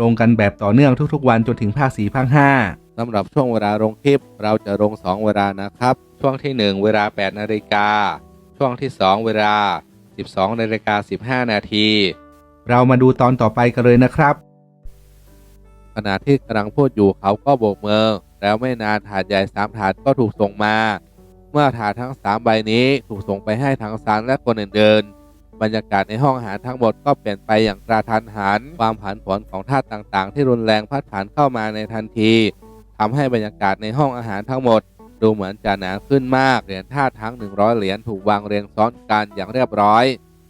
ลงกันแบบต่อเนื่องทุกๆ วันจนถึงภาคสี่ภาคห้าสำหรับช่วงเวลาลงคลิป เราจะลง 2 เวลานะครับ ช่วงทีหนึ่1 เวลา 8 นาฬิกา ช่วงที่ 2 เวลา 12 นาฬิกา 15 นาที เรามาดูตอนต่อไปกันเลยนะครับ ขณะที่กำลังพูดอยู่เขาก็โบกมือแล้วไม่นานถาดใหญ่สามถาดก็ถูกส่งมา เมื่อถาดทั้ง 3 ใบนี้ถูกส่งไปให้ทางซานและคนอื่นๆ บรรยากาศในห้องอาหารทั้งหมดก็เปลี่ยนไปอย่างกระทันหัน ความผันผวนของธาตุต่างๆ ที่รุนแรงพัดผ่านเข้ามาในทันทีทำให้บรรยากาศในห้องอาหารทั้งหมด ดูเหมือนจะหนาขึ้นมาก เหรียญธาตุทั้ง 100 เหรียญถูกวางเรียงซ้อนกันอย่างเรียบร้อย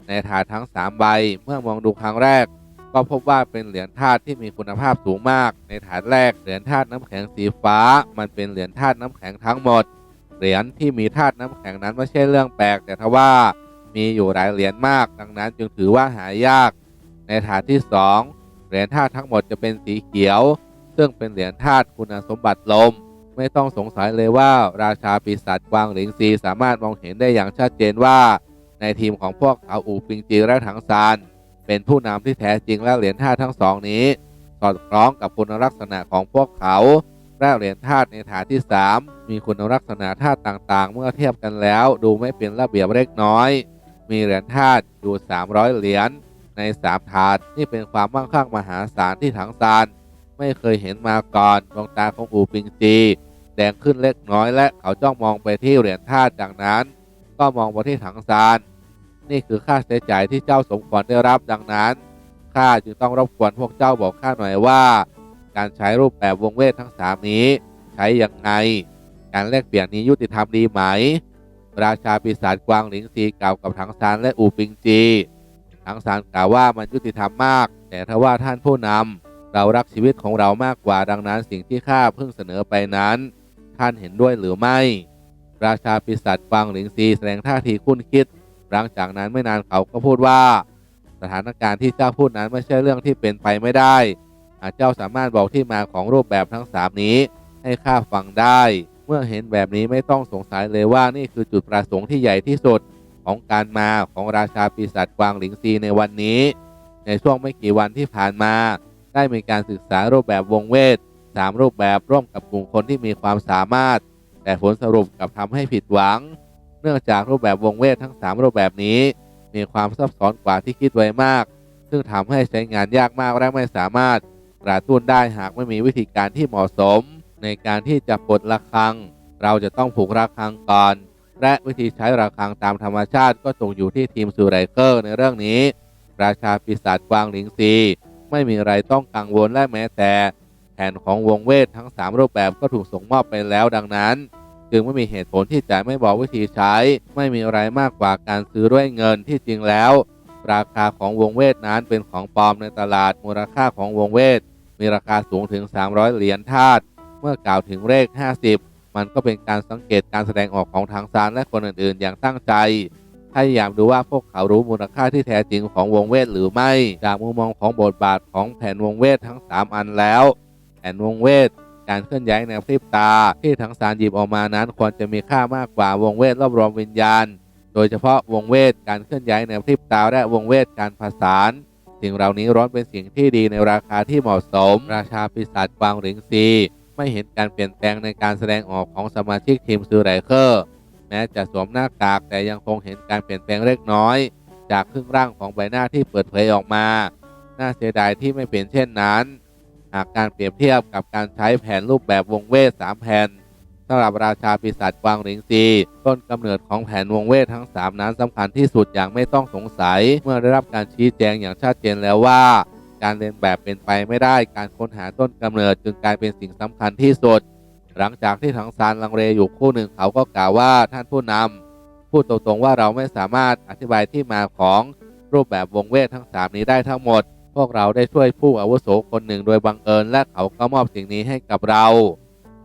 ในถาดทั้ง 3 ใบ เมื่อมองดูครั้งแรก ก็พบว่าเป็นเหรียญธาตุที่มีคุณภาพสูงมาก ในถาดแรกเหรียญธาตุน้ำแข็งสีฟ้า มันเป็นเหรียญธาตุน้ำแข็งทั้งหมด เหรียญที่มีธาตุน้ำแข็งนั้นไม่ใช่เรื่องแปลกแต่ทว่า มีอยู่หลายเหรียญมาก ดังนั้นจึงถือว่าหายาก ในถาดที่ 2 เหรียญธาตุทั้งหมดจะเป็นสีเขียว ซึ่งเป็นเหรียญธาตุคุณสมบัติลม ไม่ต้องสงสัยเลยว่าราชาปีศาจกวางหลิงซีสามารถมองเห็นได้อย่างชัดเจนว่า ในทีมของพวกเขาอูปิงจีและถังซานเป็นผู้นำที่แท้จริงและเหรียญธาตุทั้งสองนี้ สอดคล้องกับคุณลักษณะของพวกเขาและเหรียญธาตุในฐานที่ 3 มีคุณลักษณะธาตุต่างๆ เมื่อเทียบกันแล้ว ดูไม่เป็นระเบียบเล็กน้อย มีเหรียญธาตุอยู่ 300 เหรียญใน 3 ถาด นี่เป็นความมั่งคั่งมหาศาลที่ถังซานไม่เคยเห็นมาก่อนดวงตาของอูปิงจีแดงขึ้นเล็กน้อยและเขาจ้องมองไปที่เหรียญธาตุจากนั้น ก็มองไปที่ถังซาน นี่คือค่าใช้จ่ายที่เจ้าสมควรได้รับดังนั้นข้าจึงต้องรบกวนพวกเจ้าบอกข้าหน่อยว่า การใช้รูปแบบวงเวททั้งสามนี้ ใช้ยังไง การแลกเปลี่ยนนี้ยุติธรรมดีไหม ราชาปีศาจกวางหลิงซีกล่าวกับถังซานและอูปิงจีถังซานกล่าวว่ามันยุติธรรมมาก แต่ถ้าว่าท่านผู้นำเรารักชีวิตของเรามากกว่าดังนั้นสิ่งที่ข้าเพิ่งเสนอไปนั้น ท่านเห็นด้วยหรือไม่ ราชาปีศาจกวางหลิงซีแสดงท่าทีคุ้นคิด หลังจากนั้นไม่นานเขาก็พูดว่า สถานการณ์ที่เจ้าพูดนั้นไม่ใช่เรื่องที่เป็นไปไม่ได้หากเจ้าสามารถบอกที่มาของรูปแบบทั้งสามนี้ให้ข้าฟังได้ มื่อเห็นแบบนี้ไม่ต้องสงสัยเลยว่านี่คือจุดประสงค์ที่ใหญ่ที่สุดของการมาของราชาปีศาจกวางหลิงซีในวันนี้ ในช่วงไม่กี่วันที่ผ่านมา ได้มีการศึกษารูปแบบวงเวทสามรูปแบบร่วมกับกลุ่มคนที่มีความสามารถ แต่ผลสรุปกับทำให้ผิดหวัง เนื่องจากรูปแบบวงเวททั้ง 3 รูปแบบนี้ มีความซับซ้อนกว่าที่คิดไว้มาก ซึ่งทำให้ใช้งานยากมากและไม่สามารถกระตุ้นได้หากไม่มีวิธีการที่เหมาะสม ในการที่จะปลดระฆัง เราจะต้องผูกระฆังก่อน และวิธีใช้ระฆังตามธรรมชาติก็ตกอยู่ที่ทีมซูไรเกอร์ในเรื่องนี้ ราชาปีศาจกวางหลิงซีไม่มีอะไรต้องกังวลและแม้แต่แผนของวงเวททั้ง 3 รูปแบบก็ถูกส่งมอบไปแล้วดังนั้น จึงไม่มีเหตุผลที่จะไม่บอกวิธีใช้ ไม่มีอะไรมากกว่าการซื้อด้วยเงินที่จริงแล้ว ราคาของวงเวทนั้นเป็นของปลอมในตลาดมูลค่าของวงเวท มีราคาสูงถึง 300 เหรียญธาตุ เมื่อกล่าวถึงเลข 50 มันก็เป็นการสังเกตการแสดงออกของทางซานและคนอื่นๆ อย่างตั้งใจถ้ายากดูว่าพวกเขารู้มูลค่าที่แท้จริงของวงเวทหรือไม่ จากมุมมองของบทบาทของแผนวงเวททั้ง 3 อันแล้ว แผนวงเวทการเคลื่อนย้ายในพริบตา ที่ทั้งสารหยิบออกมานั้นควรจะมีค่ามากกว่าวงเวทรวบรวมวิญญาณ โดยเฉพาะวงเวทการเคลื่อนย้ายในพริบตาและวงเวทการผสานสิ่งเหล่านี้ร้อนเป็นสิ่งที่ดีในราคาที่เหมาะสม ราชาปีศาจกวางหลิงซี ไม่เห็นการเปลี่ยนแปลงในการแสดงออกของสมาชิกทีมซูไรเคอร์ แม้จะสวมหน้ากากแต่ยังคงเห็นการเปลี่ยนแปลงเล็กน้อย จากครึ่งร่างของใบหน้าที่เปิดเผยออกมา น่าเสียดายที่ไม่เป็นเช่นนั้น หากการเปรียบเทียบกับการใช้แผนรูปแบบวงเวท3แผ่นสำหรับราชาปีศาจกวางหลิงซีต้นกำเนิดของแผนวงเวททั้ง 3 นั้นสำคัญที่สุดอย่างไม่ต้องสงสัย เมื่อได้รับการชี้แจงอย่างชัดเจนแล้วว่า การเรียนแบบเป็นไปไม่ได้การค้นหาต้นกำเนิดจึงกลายเป็นสิ่งสำคัญที่สุด หลังจากที่ถังซานลังเลอยู่คู่หนึ่งเขาก็กล่าวว่าท่านผู้นำพูดตรงๆว่าเราไม่สามารถอธิบายที่มาของรูปแบบวงเวททั้ง 3 นี้ได้ทั้งหมด พวกเราได้ช่วยผู้อาวุโสคนหนึ่งโดยบังเอิญ และเขาก็มอบสิ่งนี้ให้กับเรา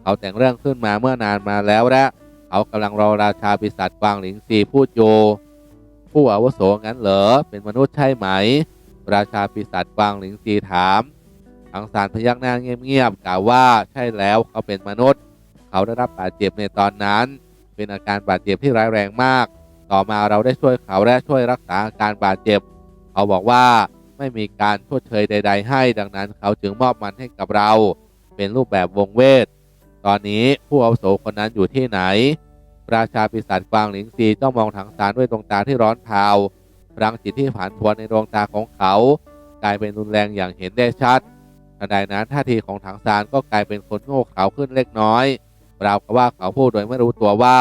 เขาแต่งเรื่องขึ้นมาเมื่อนานมาแล้วและเขากำลังรอราชาปีศาจกวางหลิงซีพูดอยู่ผู้อาวุโสงั้นเหรอเป็นมนุษย์ใช่ไหม ราชาปีศาจกวางหลิงซีถามทังสารพยักหน้าเงียบๆกล่าวว่าใช่แล้วเขาเป็นมนุษย์ เขาได้รับบาดเจ็บในตอนนั้น เป็นอาการบาดเจ็บที่ร้ายแรงมาก ต่อมาเราได้ช่วยเขาและช่วยรักษาอาการบาดเจ็บ เขาบอกว่าไม่มีการชดเชยใด ๆ ให้ ดังนั้นเขาจึงมอบมันให้กับเรา เป็นรูปแบบวงเวท ตอนนี้ผู้อาวุโสคนนั้นอยู่ที่ไหน ราชาปีศาจกวางหลิงซีจ้องมองถังสารด้วยดวงตาที่ร้อนเผา พลังจิตที่ผ่านพวนในดวงตาของเขา กลายเป็นรุนแรงอย่างเห็นได้ชัดทันใดนั้นท่าทีของถังสารก็กลายเป็นคนโง่เขลาขึ้นเล็กน้อยเราวกับว่าเขาพูดโดยไม่รู้ตัวว่า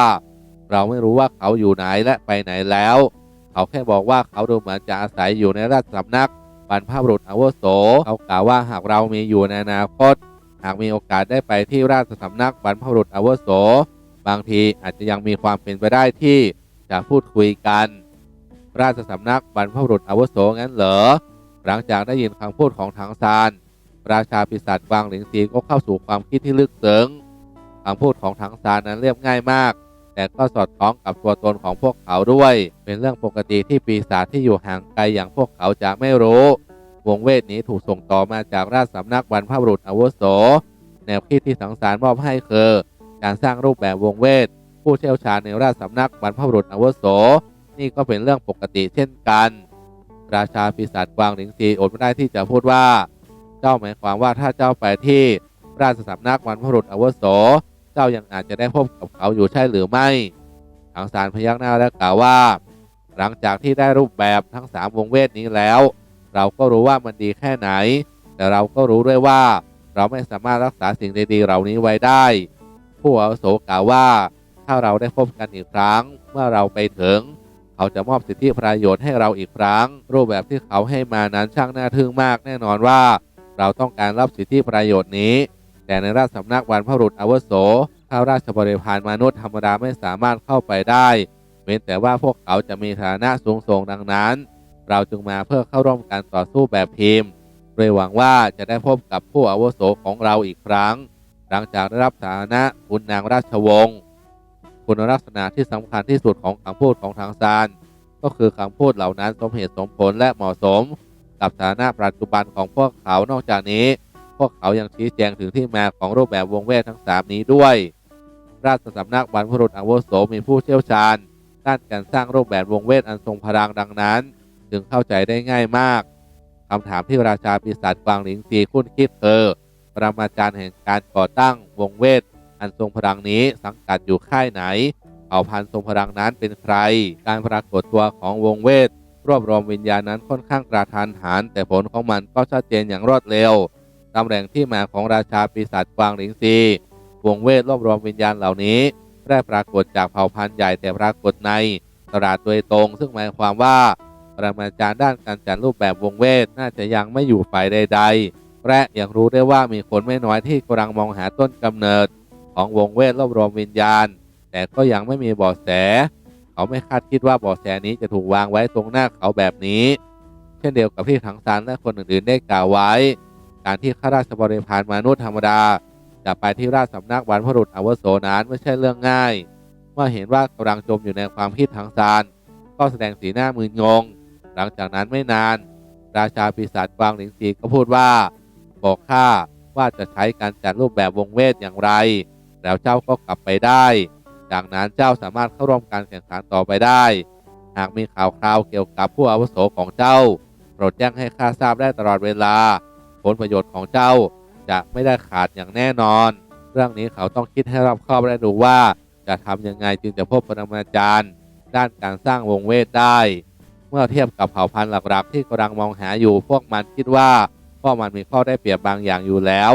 เราไม่รู้ว่าเขาอยู่ไหนและไปไหนแล้ว เขาแค่บอกว่าเขาดูเหมือนจะอาศัยอยู่ในราชสำนักบรรพบุรุษอาวุโสเขากล่าวว่าหากเรามีอยู่ในอนาคต หากมีโอกาสได้ไปที่ราชสำนักบรรพบุรุษอาวุโส บางทีอาจจะยังมีความเป็นไปได้ที่จะพูดคุยกัน ราชสำนักบรรพบุรุษอาวุโสงั้นเหรอ หลังจากได้ยินคำพูดของถังซาน ราชาปีศาจวางหลิงซีก็เข้าสู่ความคิดที่ลึกซึ้งคำพูดของถังซานนั้นเรียบง่ายมาก แต่ก็สอดคล้องกับตัวตนของพวกเขาด้วย เป็นเรื่องปกติที่ปีศาจที่อยู่ห่างไกลอย่างพวกเขาจะไม่รู้ วงเวทนี้ถูกส่งต่อมาจากราชสำนักบรรพบุรุษอาวุโส แนวคิดที่สังสารมอบให้คือการสร้างรูปแบบวงเวทผู้เชี่ยวชาญในราชสำนักบรรพบุรุษอาวุโส นี่ก็เป็นเรื่องปกติเช่นกัน ราชาปีศาจกวางหลิงซีอดไม่ได้ที่จะพูดว่า เจ้าหมายความว่าถ้าเจ้าไปที่ราชสำนักบรรพรุษอวุโส เจ้ายังอาจจะได้พบกับเขาอยู่ใช่หรือไม่ทางสารพยักหน้าและกล่าวว่า หลังจากที่ได้รูปแบบทั้งสามวงเวทนี้แล้ว เราก็รู้ว่ามันดีแค่ไหน แต่เราก็รู้ด้วยว่า เราไม่สามารถรักษาสิ่งดีๆเหล่านี้ไว้ได้ ผู้อาวุโสกล่าวว่า ถ้าเราได้พบกันอีกครั้ง เมื่อเราไปถึง เขาจะมอบสิทธิประโยชน์ให้เราอีกครั้ง รูปแบบที่เขาให้มานั้นช่างน่าทึ่งมากแน่นอนว่า เราต้องการรับสิทธิประโยชน์นี้ แต่ในราชสำนักวันพระบุรุษอวโสข้าราชบริพารมนุษย์ธรรมดาไม่สามารถเข้าไปได้เว้นแต่ว่าพวกเขาจะมีฐานะสูงส่งดังนั้น เราจึงมาเพื่อเข้าร่วมการต่อสู้แบบทีมโดยหวังว่าจะได้พบกับผู้อาวุโสของเราอีกครั้ง หลังจากได้รับฐานะคุณนางราชวงศ์ คุณลักษณะที่สำคัญที่สุดของคำพูดของทางซานก็คือคำพูดเหล่านั้นสมเหตุสมผลและเหมาะสม กับฐานะปัจจุบันของพวกเขานอกจากนี้ พวกเขายังชี้แจงถึงที่มาของรูปแบบวงเวททั้งสามนี้ด้วย ราชสำนักบรรพบุรุษอาวุโสมีผู้เชี่ยวชาญ ด้านการสร้างรูปแบบวงเวทอันทรงพลังดังนั้น จึงเข้าใจได้ง่ายมากคำถามที่ราชาปีศาจกวางหลิงซีคุ้นคิดคือปรมาจารย์แห่งการก่อตั้งวงเวท อันทรงพลังนี้สังกัดอยู่ค่ายไหนเผ่าพันธุ์ทรงพลังนั้นเป็นใคร การปรากฏตัวของวงเวท รวบรวมวิญญาณนั้นค่อนข้างกระทันหันแต่ผลของมันก็ชัดเจนอย่างรวดเร็วตำแหน่งที่มาของราชาปีศาจกวางหลิงซีวงเวทรวบรวมวิญญาณเหล่านี้ได้ปรากฏจากเผ่าพันธุ์ใหญ่แต่ปรากฏในตลาดโดยตรง ซึ่งหมายความว่าปรมาจารย์ด้านการจัดรูปแบบวงเวทน่าจะยังไม่อยู่ฝ่ายใดๆและยังรู้ได้ว่ามีคนไม่น้อยที่กำลังมองหาต้นกำเนิด ของวงเวทรวบรวมวิญญาณ แต่ก็ยังไม่มีเบาะแส เขาไม่คาดคิดว่าเบาะแสนี้จะถูกวางไว้ตรงหน้าเขาแบบนี้ เช่นเดียวกับที่ถังซานและคนอื่นๆได้กล่าวไว้ การที่ข้าราชบริพารมนุษย์ธรรมดาจะไปที่ราชสำนักบรรพบุรุษอาวุโสนั้นไม่ใช่เรื่องง่าย เมื่อเห็นว่ากำลังจมอยู่ในความคิดถังซานก็แสดงสีหน้ามึนงง หลังจากนั้นไม่นาน ราชาปีศาจกวางหลิงซีก็พูดว่า บอกข้าว่าจะใช้การจัดรูปแบบวงเวทอย่างไร แล้วเจ้าก็กลับไปได้ จากนั้นเจ้าสามารถเข้าร่วมการแข่งขันต่อไปได้ หากมีข่าวคราวเกี่ยวกับผู้อาวุโสของเจ้า โปรดแจ้งให้ข้าทราบได้ตลอดเวลา ผลประโยชน์ของเจ้าจะไม่ได้ขาดอย่างแน่นอน เรื่องนี้เขาต้องคิดให้รอบคอบและดูว่าจะทำยังไงจึงจะพบปรมาจารย์ ด้านการสร้างวงเวทได้ เมื่อเทียบกับเผ่าพันธุ์หลักๆ ที่กำลังมองหาอยู่ พวกมันคิดว่าพวกมันมีข้อได้เปรียบ บางอย่างอยู่แล้ว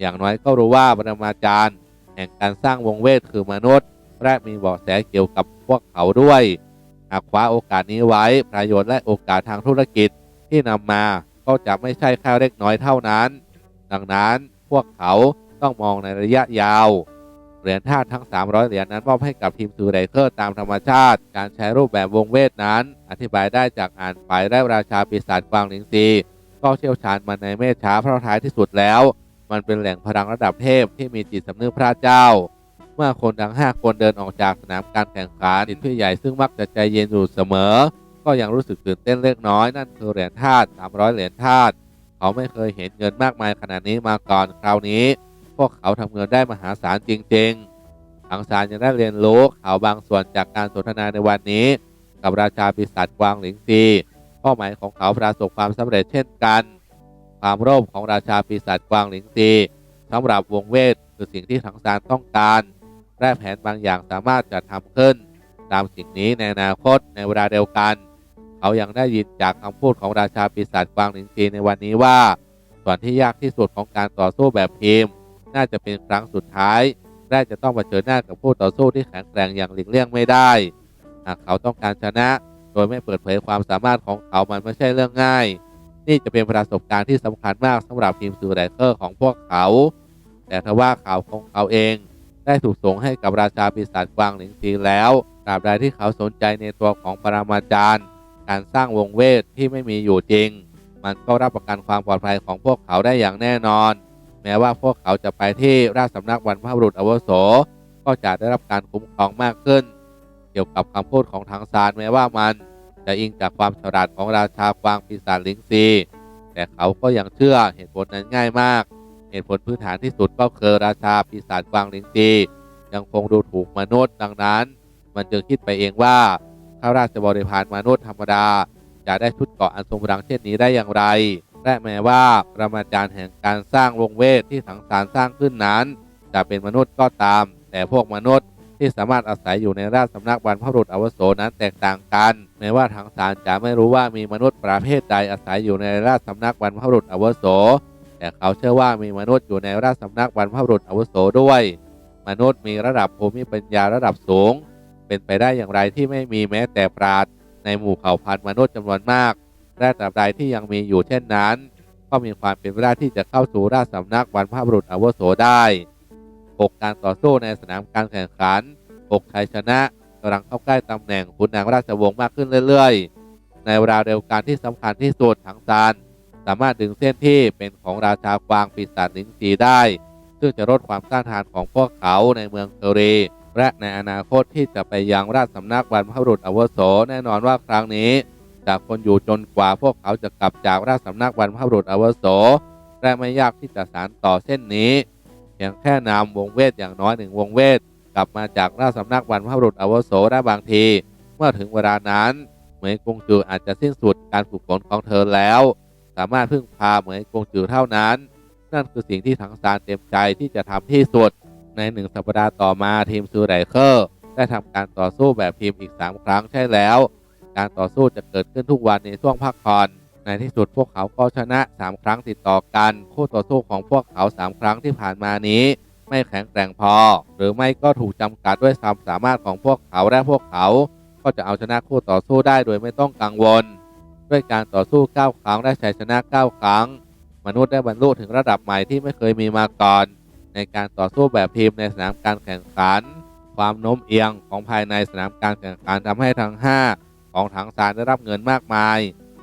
อย่างน้อยก็รู้ว่าปรมาจารย์ แห่งการสร้างวงเวทคือมนุษย์ และมีเบาะแสเกี่ยวกับพวกเขาด้วย หากคว้าโอกาสนี้ไว้ประโยชน์และโอกาสทางธุรกิจที่นำมาก็จะไม่ใช่แค่เล็กน้อยเท่านั้น ดังนั้นพวกเขาต้องมองในระยะยาว เหรียญธาตุทั้ง 300 เหรียญนั้นมอบให้กับทีมซูไรเคอร์ตามธรรมชาติ การใช้รูปแบบวงเวทนั้น อธิบายได้จากอ่านฝ่ายและราชาปีศาจกวางหลิงซีก็เชี่ยวชาญมันในเมธช้าเพราะท้ายที่สุดแล้ว มันเป็นแหล่งพลังระดับเทพที่มีจิตสำนึกพระเจ้า เมื่อคนทั้งห้าคนเดินออกจากสนามการแข่งขันจิตพี่ใหญ่ซึ่งมักจะใจเย็นอยู่เสมอ ก็ยังรู้สึกตื่นเต้นเล็กน้อยนั่นคือเหรียญธาตุ300 เหรียญธาตุเขาไม่เคยเห็นเงินมากมายขนาดนี้มาก่อนคราวนี้ พวกเขาทำเงินได้มหาศาลจริงๆทังสารยังได้เรียนรู้ข่าวบางส่วนจากการสนทนาในวันนี้ กับราชาปีศาจกวางหลิงซีเป้าหมายของเขาประสบความสำเร็จเช่นกัน ความโลภของราชาปีศาจกวางหลิงซีสำหรับวงเวทคือสิ่งที่ทังสารต้องการและแผนบางอย่างสามารถจะทำขึ้น ตามสิ่งนี้ในอนาคตในเวลาเดียวกัน เขายังได้ยินจากคำพูดของราชาปีศาจกวางหลิงซีในวันนี้ว่า ส่วนที่ยากที่สุดของการต่อสู้แบบทีม น่าจะเป็นครั้งสุดท้ายและจะต้องเผชิญหน้ากับผู้ต่อสู้ที่แข็งแกร่งอย่างหลีกเลี่ยงไม่ได้ หากเขาต้องการชนะ โดยไม่เปิดเผยความสามารถของเขามันไม่ใช่เรื่องง่าย นี่จะเป็นประสบการณ์ที่สำคัญมากสำหรับทีมซูไรเกอร์ของพวกเขา แต่ทว่าข่าวของเขาเอง ได้ถูกส่งให้กับราชาปีศาจกวางหลิงซีแล้วตราบใดที่เขาสนใจในตัวของปรามาจารย์ การสร้างวงเวทที่ไม่มีอยู่จริง มันก็รับประกันความปลอดภัยของพวกเขาได้อย่างแน่นอน แม้ว่าพวกเขาจะไปที่ราชสำนักบรรพบุรุษอวโส ก็จะได้รับการคุ้มครองมากขึ้น เกี่ยวกับคำพูดของทางซานแม้ว่ามัน จะอิงจากความฉลาดของราชากวางปีศาจลิงซีแต่เขาก็ยังเชื่อเหตุผลนั้นง่ายมาก เหตุผลพื้นฐานที่สุดก็คือราชาปีศาจกวางลิงซียังคงดูถูกมนุษย์ดังนั้น มันจึงคิดไปเองว่าข้าราชบริพารมนุษย์ธรรมดา จะได้ชุดเกราะอันทรงพลังเช่นนี้ได้อย่างไร และแม้ว่าประมาจารย์แห่งการสร้างวงเวทที่สังสารสร้างขึ้นนั้น จะเป็นมนุษย์ก็ตาม แต่พวกมนุษย์ ที่สามารถอาศัยอยู่ในราชสำนักบรรพบุรุษอวโสนั้นแตกต่างกัน แม้ว่าทางสารจะไม่รู้ว่ามีมนุษย์ประเภทใดอาศัยอยู่ในราชสำนักบรรพบุรุษอวโส แต่เขาเชื่อว่ามีมนุษย์อยู่ในราชสำนักบรรพบุรุษอวโสด้วย มนุษย์มีระดับภูมิปัญญาระดับสูง เป็นไปได้อย่างไรที่ไม่มีแม้แต่ปราดในหมู่เผ่าพันธุ์มนุษย์จำนวนมากและตราบใดที่ยังมีอยู่เช่นนั้น ก็มีความเป็นไปได้ที่จะเข้าสู่ราชสำนักบรรพบุรุษอวโสได้ 6 การต่อสู้ในสนามการแข่งขัน 6 ชัยชนะกำลังเข้าใกล้ตำแหน่งขุนนางราชวงศ์มากขึ้นเรื่อยๆ ในเวลาเดียวกันที่สำคัญที่สุดทั้งซานสามารถดึงเส้นที่เป็นของราชากวางปีศาจลิงซีได้ ซึ่งจะลดความต้านทานของพวกเขาในเมืองเคอรีและในอนาคตที่จะไปยังราชสำนักบรรพบุรุษอวโสแน่นอนว่าครั้งนี้จากคนอยู่จนกว่าพวกเขาจะกลับจากราชสำนักบรรพบุรุษอวโสและไม่ยากที่จะสานต่อเส้นนี้ เพียงแค่นำวงเวทอย่างน้อยหนึ่งวงเวทกลับมาจากราชสำนักบรรพบุรุษอวโสได้บางที เมื่อถึงเวลานั้นเหมยกงจืออาจจะสิ้นสุดการฝึกฝนของเธอแล้ว สามารถพึ่งพาเหมยกงจือเท่านั้น นั่นคือสิ่งที่ทั้งซานเต็มใจที่จะทำที่สุด ในหนึ่งสัปดาห์ต่อมาทีมซูไรเคอร์ได้ทำการต่อสู้แบบทีมอีก 3 ครั้งใช่แล้ว การต่อสู้จะเกิดขึ้นทุกวันในช่วงพักผ่อน ในที่สุดพวกเขาก็ชนะ 3 ครั้งติดต่อกัน คู่ต่อสู้ของพวกเขา 3 ครั้งที่ผ่านมานี้ ไม่แข็งแกร่งพอ หรือไม่ก็ถูกจำกัดด้วยความสามารถของพวกเขาและพวกเขา ก็จะเอาชนะคู่ต่อสู้ได้โดยไม่ต้องกังวล ด้วยการต่อสู้ 9 ครั้งได้ชัยชนะ 9 ครั้ง มนุษย์ได้บรรลุถึงระดับใหม่ที่ไม่เคยมีมาก่อน ในการต่อสู้แบบทีมในสนามการแข่งขัน ความโน้มเอียงของภายในสนามการแข่งขันทำให้ทั้ง 5 ของถังสารได้รับเงินมากมาย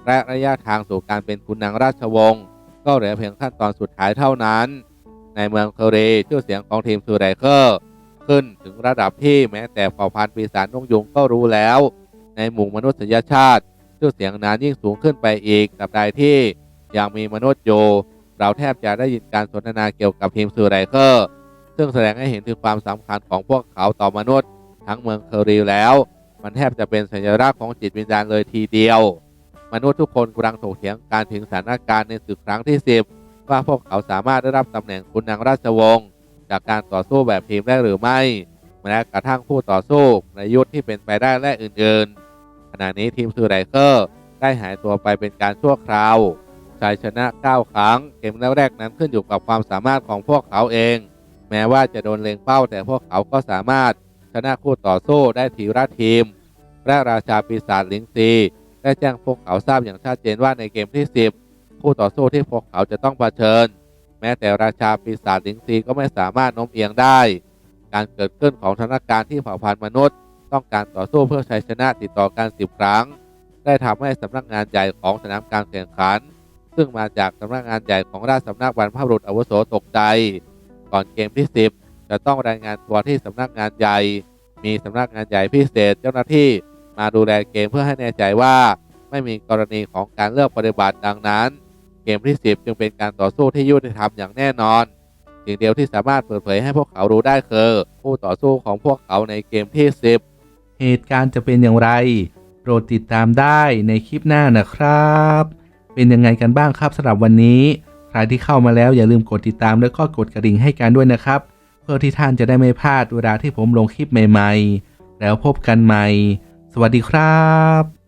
และระยะทางสู่การเป็นขุนนางราชวงศ์ก็เหลือเพียงขั้นตอนสุดท้ายเท่านั้น ในเมืองเคอรีชื่อเสียงของทีมซูไรเคอร์ขึ้นถึงระดับที่แม้แต่เผ่าพันธุ์ปีศาจนกยุงก็รู้แล้ว ในหมู่มนุษยชาติชื่อเสียงนั้นยิ่งสูงขึ้นไปอีกตราบใดที่ยังมีมนุษย์อยู่เราแทบจะได้ยินการสนทนาเกี่ยวกับทีมซูไรเคอร์ซึ่งแสดงให้เห็นถึงความสำคัญของพวกเขาต่อมนุษย์ ทั้งเมืองเคอรีแล้ว มันแทบจะเป็นสัญลักษณ์ของจิตวิญญาณเลยทีเดียว มนุษย์ทุกคนกำลังถกเถียงการถึงสถานการณ์ในศึกครั้งที่ 10 ว่าพวกเขาสามารถได้รับตำแหน่งคุณนางราชวงศ์จากการต่อสู้แบบทีมได้หรือไม่แม้กระทั่งผู้ต่อสู้ในยุทธที่เป็นไปได้และอื่นๆ ขณะนี้ทีมซูไรเคอร์ได้หายตัวไปเป็นการชั่วคราวชัยชนะ 9 ครั้ง เกมแรกๆนั้นขึ้นอยู่กับความสามารถของพวกเขาเอง แม้ว่าจะโดนเล็งเป้าแต่พวกเขาก็สามารถชนะคู่ต่อสู้ได้ทีละทีมและราชาปีศาจลิงซี ได้แจ้งพวกเขาทราบอย่างชัดเจนว่าในเกมที่ 10 คู่ต่อสู้ที่พวกเขาจะต้องเผชิญ แม้แต่ราชาปีศาจลิงซีก็ไม่สามารถโน้มเอียงได้ การเกิดขึ้นของสถานการณ์ที่เผ่าพันธุ์มนุษย์ ต้องการต่อสู้เพื่อชัยชนะติดต่อกัน 10 ครั้ง ได้ทำให้สำนักงานใหญ่ของสนามการแข่งขัน ซึ่งมาจากสำนักงานใหญ่ของราชสำนักบรรพบุรุษอาวุโสตกใจ ก่อนเกมที่ 10 จะต้องรายงานตัวที่สำนักงานใหญ่ มีสำนักงานใหญ่พิเศษเจ้าหน้าที่ มาดูแลเกมเพื่อให้แน่ใจว่าไม่มีกรณีของการเลือกปฏิบัติดังนั้น เกมที่ 10 จึงเป็นการต่อสู้ที่ยุติธรรมอย่างแน่นอน สิ่งเดียวที่สามารถเปิดเผยให้พวกเขารู้ได้คือผู้ต่อสู้ของพวกเขาในเกมที่ 10 เหตุการณ์จะเป็นอย่างไร โปรดติดตามได้ในคลิปหน้านะครับ เป็นยังไงกันบ้างครับสำหรับวันนี้ ใครที่เข้ามาแล้วอย่าลืมกดติดตามแล้วก็กดกระดิ่งให้กันด้วยนะครับ เพื่อที่ท่านจะได้ไม่พลาดเวลาที่ผมลงคลิปใหม่ ๆ แล้วพบกันใหม่ สวัสดีครับ